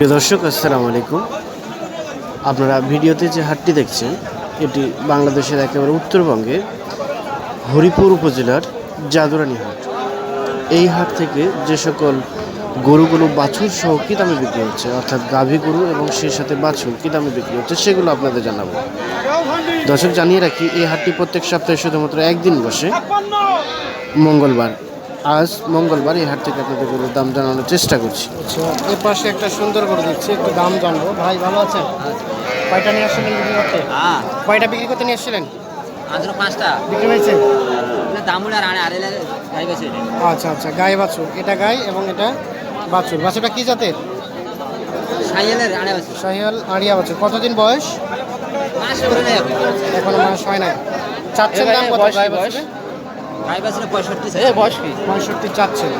প্রিয় দর্শক, আসসালামু আলাইকুম। আপনারা ভিডিওতে যে হাটটি দেখছেন, এটি বাংলাদেশের একেবারে উত্তরবঙ্গের হরিপুর উপজেলার জাদুরানি হাট। এই হাট থেকে যে সকল গরুগুলো বাছুর সহ কী দামে বিক্রি হচ্ছে, অর্থাৎ গাভী গরু এবং সেই সাথে বাছুর কী দামে বিক্রি হচ্ছে, সেগুলো আপনাদের জানাব। দর্শক, জানিয়ে রাখি, এই হাটটি প্রত্যেক সপ্তাহে শুধুমাত্র একদিন বসে মঙ্গলবার আজ মঙ্গলবার এই হাট থেকে আপনাদের গরুর দাম জানানোর চেষ্টা করছি। আচ্ছা এর পাশে একটা সুন্দর করে দিচ্ছি একটু দাম জানব। ভাই ভালো আছেন? কয়টা নিয়ে আসছিলেন বিক্রি করতে? হ্যাঁ। কয়টা বিক্রি করতে নিয়ে আসছিলেন? আজকে পাঁচটা। বিক্রি হয়েছে? মানে আর গাই আচ্ছা আচ্ছা গায়ে বাছুর। এটা গায়ে এবং এটা বাছুর। বাছুরটা কি জাতের? সাইয়েলের আড়ে আছে শাহিয়াল আড়িয়া বাছুর। কতদিন বয়স? মাস করে এখন। এখনও মাস হয় নাই। চাচ্ছেন দাম কত গায়ে বাছুরে গাই বাছরে পঁয়ষট্টি এ বয়স কি? পঁয়ষট্টি চাচ্ছেন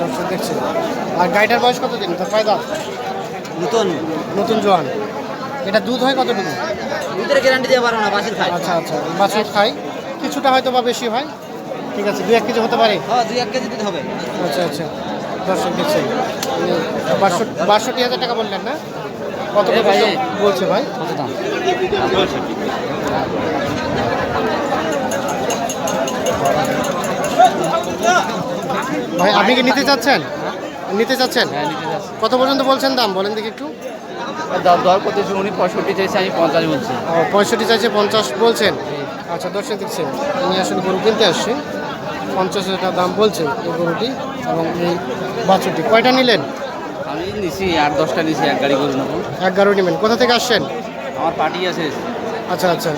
দর্শক দেখছেন আর গাইটার বয়স কতদিন? তার ফায়দা নতুন। নতুন জোয়ান। এটা দুধ হয় কতটুকু? দুধের গ্যারান্টি দিয়ে না বাসির খাই। আচ্ছা আচ্ছা বাছুর খাই। কিছুটা হয়তো বা বেশি হয়। ঠিক আছে দু এক কেজি হতে পারে? হ্যাঁ দুই এক কেজি দিতে হবে। আচ্ছা আচ্ছা। দর্শক দেখছেন বাষট্টি বাষট্টি হাজার টাকা বললেন না? কত ভাই বলছে ভাই? কত দাম? ভাই আপনি কি নিতে চাচ্ছেন? নিতে চাচ্ছেন? হ্যাঁ কত পর্যন্ত বলছেন দাম? বলেন দেখি একটু। দর দর করতেছি উনি পঁয়ষট্টি চাইছে আমি পঞ্চাশ বলছি। পঁয়ষট্টি চাইছে পঞ্চাশ বলছেন? আচ্ছা দর্শক দেখছেন আমি আসলে গরু কিনতে আসছি। পঞ্চাশ হাজার দাম বলছে এই গরুটি এবং এই বাছুরটি। কয়টা নিলেন? আমি নিছি আট দশটা নিছি এক গাড়ি করে নেব। এগারো নেবেন। কোথা থেকে আসছেন? আমার পার্টি আছে। আচ্ছা আচ্ছা।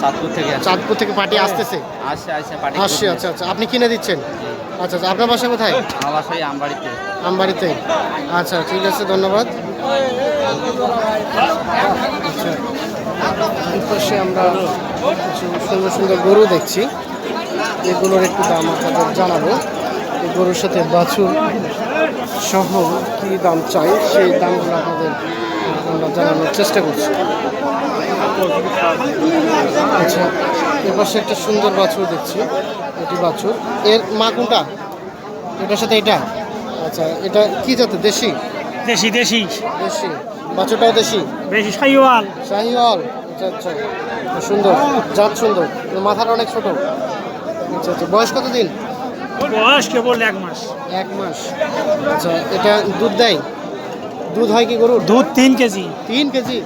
সাতপুর থেকে চাঁদপুর থেকে পার্টি আসতেছে? আসছে আসছে পার্টি আসছে আচ্ছা আচ্ছা। আপনি কিনে দিচ্ছেন? আচ্ছা আচ্ছা। আপনার বাসা কোথায়? আমার বাসায় আমবাড়িতে। আমবাড়িতে। আচ্ছা ঠিক আছে ধন্যবাদ। আচ্ছা পাশে আমরা কিছু সুন্দর সুন্দর গরু দেখছি। এগুলোর একটু দাম আপনাদের জানাব। এই গরুর সাথে বাছুর সহ কী দাম চাই সেই দামগুলো আপনাদের আমরা জানানোর চেষ্টা করছি। আচ্ছা এর পাশে একটা সুন্দর বাছুর দেখছি এটি বাছুর। এর মা কোনটা? এটার সাথে এটা? আচ্ছা এটা কি জাতের? দেশি? দেশি দেশি। দেশি। বাছুরটাও দেশি? বেশি সাইওয়াল শাহিওয়াল। আচ্ছা আচ্ছা। সুন্দর জাত সুন্দর। মাথাটা অনেক ছোট। আচ্ছা আচ্ছা। বয়স কত দিন বয়স কেবল এক মাস। এক মাস। আচ্ছা এটা দুধ দেয়? দুধ হয় কি গরুর দুধ তিন কেজি। তিন কেজি?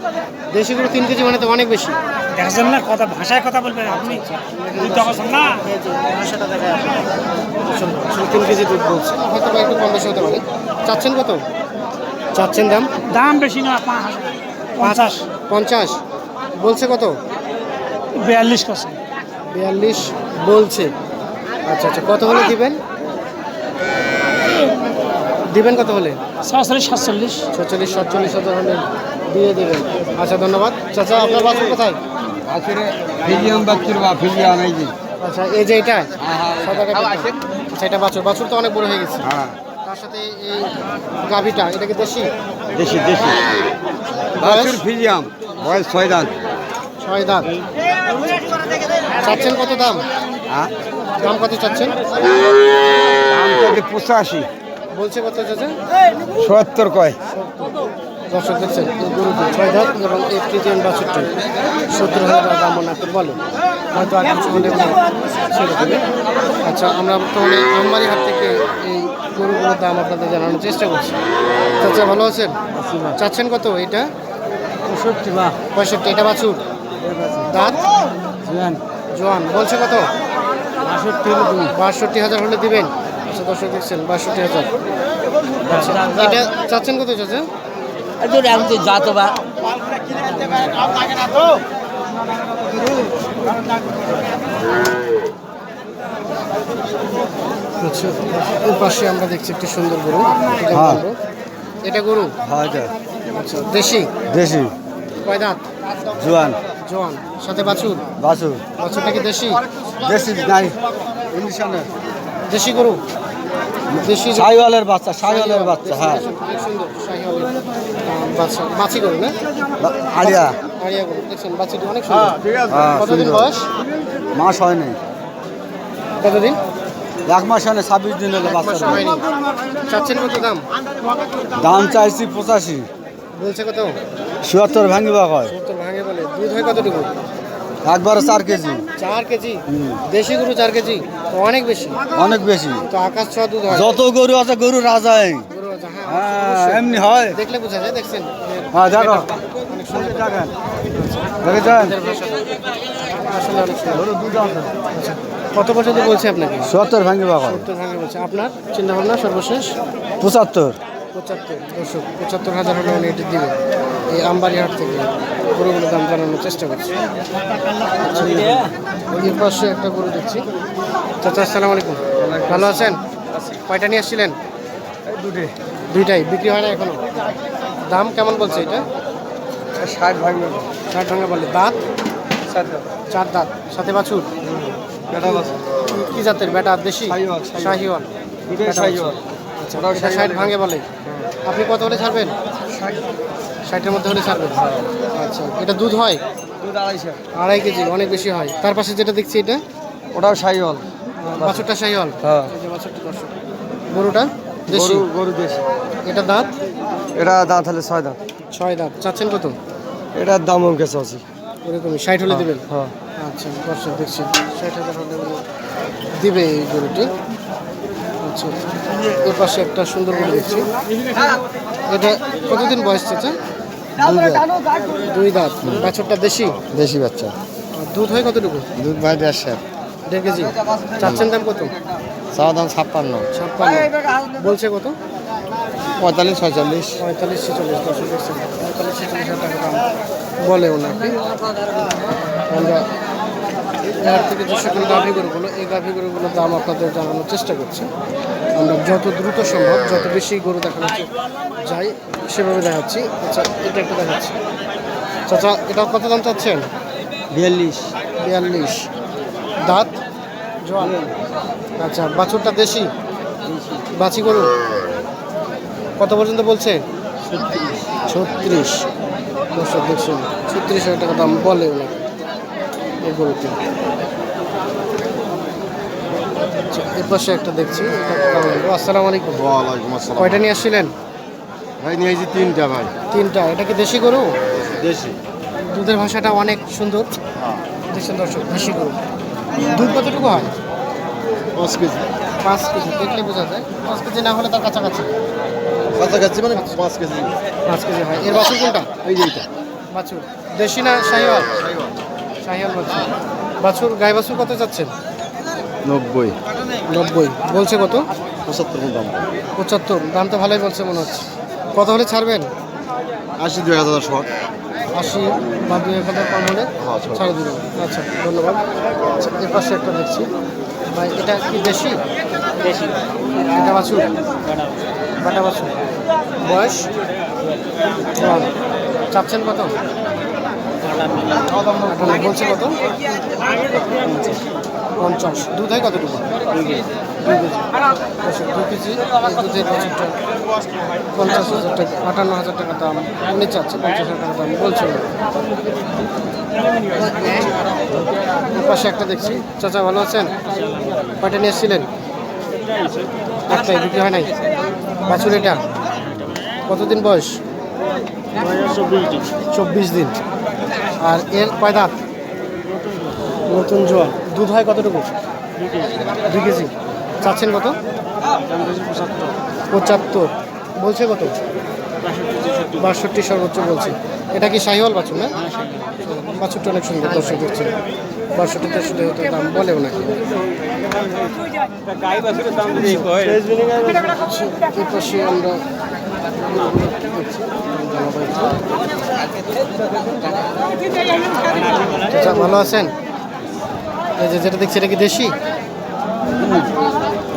দেশি গরু তিন কেজি মানে তো অনেক বেশি। দেখছেন না কথা ভাষায় কথা বলবেন আপনি? না? ভাষাটা তিন কেজি দুধ বলছে। হয়তো বা একটু কম বেশি হতে পারে। চাচ্ছেন কত? চাচ্ছেন দাম? দাম বেশি না পঞ্চাশ। পঞ্চাশ। বলছে কত? বিয়াল্লিশ কছে বিয়াল্লিশ বলছে। আচ্ছা আচ্ছা কত হলে দিবেন? দিবেন কত হলে? সাতচল্লিশ সাতচল্লিশ। ছচল্লিশ সাতচল্লিশ হাজার হলে দিয়ে দেবেন। আচ্ছা ধন্যবাদ। চাচা আপনার বাছুর কোথায়? আচ্ছা এই যে এটা? হ্যাঁ, সাদা আচ্ছা এটা বাছুর। বাছুর তো অনেক বড় হয়ে গেছে। হ্যাঁ। তার সাথে এই গাভিটা এটা কি দেশি? দেশি বয়স? ছয় ছয় চাচ্ছেন কত দাম? হ্যাঁ। দাম কত চাচ্ছেন? দাম পঁচাশি। বলছে কত চাচা? সত্তর কয়? দর্শক দেখছেন গরুটি ছয় এবং সত্তর হাজার টাকা দাম মনে আপনি বলেন হয়তো আর ছেড়ে দেবে। আচ্ছা আমরা বর্তমানে আমবাড়ি হাট থেকে এই গরুগুলোর দাম আপনাদের জানানোর চেষ্টা করছি। চাচা ভালো আছেন? চাচ্ছেন কত এটা? পঁয়ষট্টি বা পঁয়ষট্টি এটা বাছুর? দাঁত? জোয়ান। বলছে কত? বাষট্টি বাষট্টি হাজার হলে দিবেন। আচ্ছা দর্শক দেখছেন বাষট্টি হাজার। আচ্ছা এটা চাচ্ছেন কত চাচা এখন তো যা তো বা আচ্ছা এর পাশে আমরা দেখছি একটি সুন্দর গরু। এটা হ্যাঁ। গরু। এটা গরু? হ্যাঁ আচ্ছা দেশি? দেশি। কয় দাঁত? জোয়ান। জোয়ান। সাথে বাছুর? বাছুর। বাছুরটা কি দেশি? দেশি নাই। দেশি গরু? সাইওয়ালের বাচ্চা সাইওয়ালের বাচ্চা হ্যাঁ। বাচ্চা না? আড়িয়া দেখছেন বাচ্চাটি অনেক সুন্দর। হ্যাঁ কতদিন বয়স? মাস হয় নাই কতদিন? এক মাস মানে ছাব্বিশ দিন হলো বাচ্চা হয়নি। চাচ্ছেন কত দাম? দাম চাইছি পঁচাশি। বলছে কত? চুয়াত্তর ভাঙিবা হয় সত্তর ভাঙে বলে। দুধ হয় কতটুকু? একবারে চার কেজি। চার কেজি? দেশি গরু চার কেজি? তো অনেক বেশি। অনেক বেশি। তো আকাশ ছ দুধ হয়। যত গরু আছে গরু রাজাই হ্যাঁ, হ্যাঁ এমনি হয়। দেখলে বোঝা যায় দেখছেন? হ্যাঁ দেখো। অনেক সুন্দর দেখেন। দেখেছেন? আসলে অনেক সুন্দর। আচ্ছা কত পর্যন্ত বলছে আপনাকে? সত্তর ভাঙে বলছে। আপনার চিন্তা ভাবনা সর্বশেষ? পঁচাত্তর। পঁচাত্তর দর্শক পঁচাত্তর হাজার হলে উনি এটি দিবে এই আমবাড়ি হাট থেকে। গরুগুলোর দাম জানানোর চেষ্টা করছি। এর পাশে একটা গরু দেখছি। চাচা আসসালামু আলাইকুম। ভালো আছেন? কয়টা নিয়ে আসছিলেন? দুইটাই। বিক্রি হয় না এখনও? দাম কেমন বলছে এটা? ষাট ভাঙবে। ষাট ভাঙা বলে। দাঁত? চার দাঁত। সাথে বাছুর? কি- কি জাতের? বেটা দেশি? শাহিওয়াল, শাহিওয়াল। শাহিওয়াল। আচ্ছা ষাট ভাঙে বলে। আপনি কত হলে ছাড়বেন? ষাটের মধ্যে হলে ছাড়বেন। আচ্ছা এটা দুধ হয়? দুধ আড়াইশো আড়াই কেজি অনেক বেশি হয়। তার পাশে যেটা দেখছি এটা? ওটাও শাহিওয়াল। বাছুরটা শাহিওয়াল। হ্যাঁ। এই যে বাছুরটা দর্শক। গরুটা? দেশি? গরু দেশি। এটা দাঁত? এটা দাঁত হলে ছয় দাঁত। ছয় দাঁত। চাচ্ছেন কত? এটার দাম অঙ্ক আছে ওরকমই ষাট হলে দেবেন? হ্যাঁ। আচ্ছা দর্শক দেখছি। ষাট হাজার হলে দিবে এই গরুটি। আচ্ছা এর পাশে একটা সুন্দর গরু দেখছি। এটা কতদিন বয়স চাচা? দুই দাঁত। দুই দাঁত। বাছরটা দেশি? দেশি বাচ্চা। দুধ হয় কতটুকু? দুধ ভাই দেড়শো দেড় কেজি। চাচ্ছেন দাম কত? চাওয়া দাম ছাপ্পান্ন। ছাপ্পান্ন। বলছে কত? পঁয়তাল্লিশ ছয়চল্লিশ। পঁয়তাল্লিশ ছেচল্লিশ পঁয়তাল্লিশ ছেচল্লিশ হাজার টাকা দাম। বলে ওনাকে। আমরা এর থেকে যে সকল গাভি গরুগুলো এই গাভি গরুগুলোর দাম আপনাদের জানানোর চেষ্টা করছি। আমরা যত দ্রুত সম্ভব যত বেশি গরু দেখানো যাই সেভাবে দেখাচ্ছি। আচ্ছা এটা একটা দেখাচ্ছি। চাচা এটা কত দাম চাচ্ছেন? বিয়াল্লিশ। বিয়াল্লিশ। দাঁত? জোয়ান। আচ্ছা বাছুরটা দেশি? বাছি গরু? কত পর্যন্ত বলছে? ছত্রিশ। দর্শক দেখছেন ছত্রিশ হাজার টাকা দাম বলে ওনাকে। এই গরুটি আচ্ছা, এর পাশে একটা দেখছি? আসসালামু আলাইকুম। ওয়ালাইকুম আসসালাম। কয়টা নিয়ে আসছিলেন? ভাই নিয়ে নিয়েছি তিনটা ভাই। তিনটা। এটা কি দেশি গরু? দেশি। দুধের ভাষাটা অনেক সুন্দর। দেখছেন দর্শক দেশি গরু। দুধ কতটুকু হয়? পাঁচ কেজি। পাঁচ কেজি দেখলে বোঝা যায়। পাঁচ কেজি না হলে তার কাছাকাছি। কাছাকাছি মানে পাঁচ কেজি। পাঁচ কেজি হয়। এর বাছুর কোনটা? এই যে এইটা। বাছুর। দেশি না শাহিওয়াল? শাহিওয়াল। বাছুর। বাছুর গাই বাছুর কত চাচ্ছেন? নব্বই। নব্বই। বলছে কত? পঁচাত্তর দাম। পঁচাত্তর। দাম তো ভালোই বলছে মনে হচ্ছে। কত হলে ছাড়বেন? আশি দুই হাজার শখ আশি বা দুই এক হাজার কম হলে হ্যাঁ, ছাড়ে দেবেন। আচ্ছা ধন্যবাদ। আচ্ছা এর পাশে একটা দেখছি। ভাই এটা কি দেশি? দেশি। এটা বাছুর? বাটা বাছুর। বয়স। চাচ্ছেন কত? বলছে কত পঞ্চাশ দুধ হয় কতটুকু দুই কেজি আচ্ছা, দু কেজি দুধের বাছুরটা পঞ্চাশ হাজার টাকা আটান্ন হাজার টাকা দাম উনি চাচ্ছে পঞ্চাশ হাজার টাকা দাম বলছে উনি। পাশে একটা দেখছি চাচা ভালো আছেন কয়টা নিয়ে এসেছিলেন একটাই বিক্রি হয় নাই বাছুর এটা কতদিন বয়স চব্বিশ চব্বিশ দিন আর এর কয় দাঁত নতুন জোয়ান। দুধ হয় কতটুকু? দুই কেজি। চাচ্ছেন কত? পঁচাত্তর। বলছে কত? বাষট্টি সর্বোচ্চ বলছে। এটা কি শাহিওয়াল বাছুর না? বাছুরটা অনেক সুন্দর দর্শক দেখছেন। বাষট্টি তেষট্টি হতে দাম বলেও নাকি। এই আমরা আচ্ছা ভালো আছেন? এই যে যেটা দেখছি এটা কি দেশি?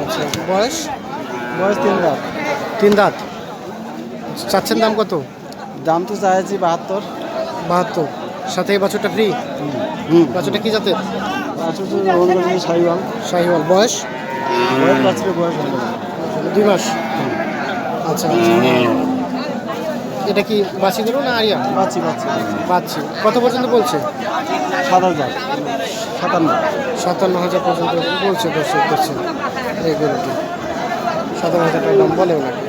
আচ্ছা বয়স? বয়স তিন দাঁত। তিন দাঁত। চাচ্ছেন দাম কত? দাম তো চাইছি বাহাত্তর। বাহাত্তর। সাথে এই বছরটা ফ্রি হুম। বছরটা কি জাতের? শাহিওয়াল শাহিওয়াল বয়স? বয়স বাছুরের বয়স দুই মাস। আচ্ছা, আচ্ছা। এটা কি বাসি গরু না আরিয়া? বাচ্চি বাচ্চি বাচ্চি কত পর্যন্ত বলছে? সাত হাজার। সাতান্ন। সাতান্ন হাজার পর্যন্ত বলছে দর্শক করছে এই গরুটি। সাতান্ন হাজার টাকা দাম বলে ওনাকে।